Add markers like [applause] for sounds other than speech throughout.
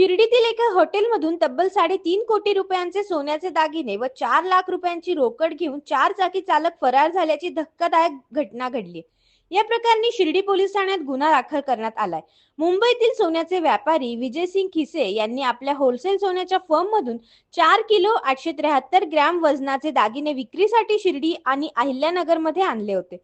शिर्डीतील एका हॉटेलमधून तब्बल साडेतीन कोटी रुपयांचे सोन्याचे दागिने व चार लाख रुपयांची रोकड घेऊन चार चाकी चालक फरार झाल्याची धक्कादायक घटना घडली. या प्रकरणी शिर्डी पोलीस ठाण्यात गुन्हा दाखल करण्यात आलाय. मुंबईतील सोन्याचे व्यापारी विजयसिंग खिसे यांनी आपल्या होलसेल सोन्याच्या फर्म मधून चार किलो आठशे त्र्याहत्तर ग्रॅम वजनाचे दागिने विक्रीसाठी शिर्डी आणि अहिल्यानगरमध्ये आणले होते.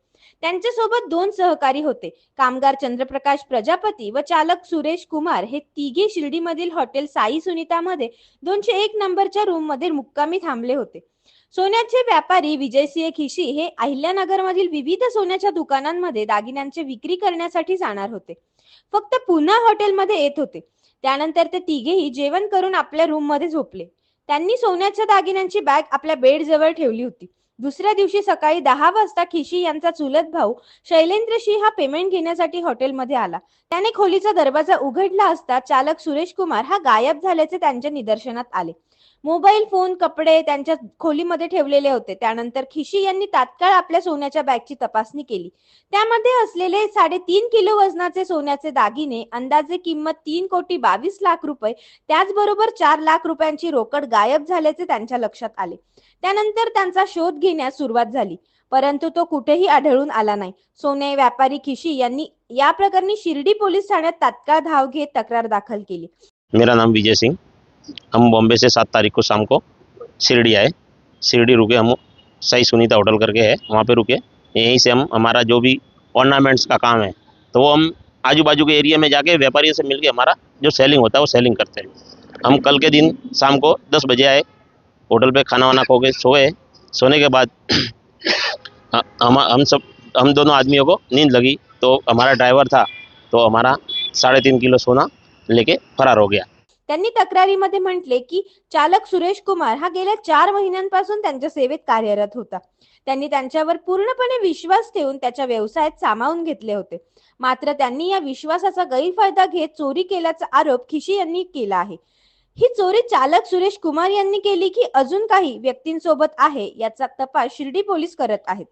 त्यांच्यासोबत दोन सहकारी होते. कामगार चंद्रप्रकाश प्रजापती व चालक सुरेश कुमार हे तिघे शिर्डीमधील हॉटेल साई सुनीतामध्ये दोनशे एक नंबरच्या रूममध्ये मुक्कामी थांबले होते. सोन्याचे व्यापारी विजयसिंह खिशी हे अहिल्यानगरमधील विविध सोन्याच्या दुकानांमध्ये दागिन्यांची विक्री करण्यासाठी जाणार होते. फक्त पुन्हा हॉटेलमध्ये येत होते. त्यानंतर ते तिघेही जेवण करून आपल्या रूममध्ये झोपले. त्यांनी सोन्याच्या दागिन्यांची बॅग आपल्या बेड जवळ ठेवली होती. दुसऱ्या दिवशी सकाळी दहा वाजता खिशी यांचा चुलत भाऊ शैलेंद्रशी हा पेमेंट घेण्यासाठी हॉटेलमध्ये आला. त्याने खोलीचा दरवाजा उघडला असता चालक सुरेश कुमार हा गायब झाल्याचे त्यांच्या निदर्शनात आले. मोबाईल फोन कपडे त्यांच्या खोलीमध्ये ठेवलेले होते. त्यानंतर खिशी यांनी तात्काळ आपल्या सोन्याच्या बॅगची तपासणी केली. त्यामध्ये असलेले साडेतीन किलो वजनाचे सोन्याचे दागिने अंदाजे किंमत तीन कोटी बावीस लाख रुपये त्याचबरोबर चार लाख रुपयांची रोकड गायब झाल्याचे त्यांच्या लक्षात आले. त्यानंतर त्यांचा शोध घेण्यास सुरुवात झाली. परंतु तो कुठेही आढळून आला नाही. सोने व्यापारी खिशी यांनी या प्रकरणी शिर्डी पोलीस ठाण्यात तात्काळ धाव घेत तक्रार दाखल केली. मेरा नाम विजय सिंह। हम बॉम्बे से सात तारीख को शाम को शिरडी आए। शिरडी रुके हम सही सुनीता होटल करके है, वहाँ पे रुके। यहीं से हम, हमारा जो भी ऑर्नामेंट्स का काम है तो वो हम आजू बाजू के एरिया में जाके व्यापारियों से मिलके हमारा जो सेलिंग होता है, वो सेलिंग करते हैं। हम कल के दिन शाम को दस बजे आए, होटल पे खाना वाना खो के सोए। सोने के बाद [clears throat] हम हम सब, हम दोनों आदमियों को नींद लगी तो हमारा ड्राइवर था तो हमारा साढ़े तीन किलो सोना लेके फरार हो गया। त्यांनी तक्रारीमध्ये म्हटले की चालक सुरेश कुमार हा गेल्या चार महिन्यांपासून त्यांच्या सेवेत कार्यरत होता. त्यांनी त्यांच्यावर पूर्णपणे विश्वास ठेवून त्याच्या व्यवसायात सामावून घेतले होते. मात्र त्यांनी या विश्वासाचा गैरफायदा घेत चोरी केल्याचा आरोप खिशी यांनी केला आहे. ही चोरी चालक सुरेश कुमार यांनी केली की अजून काही व्यक्तींसोबत आहे याचा तपास शिर्डी पोलीस करत आहेत.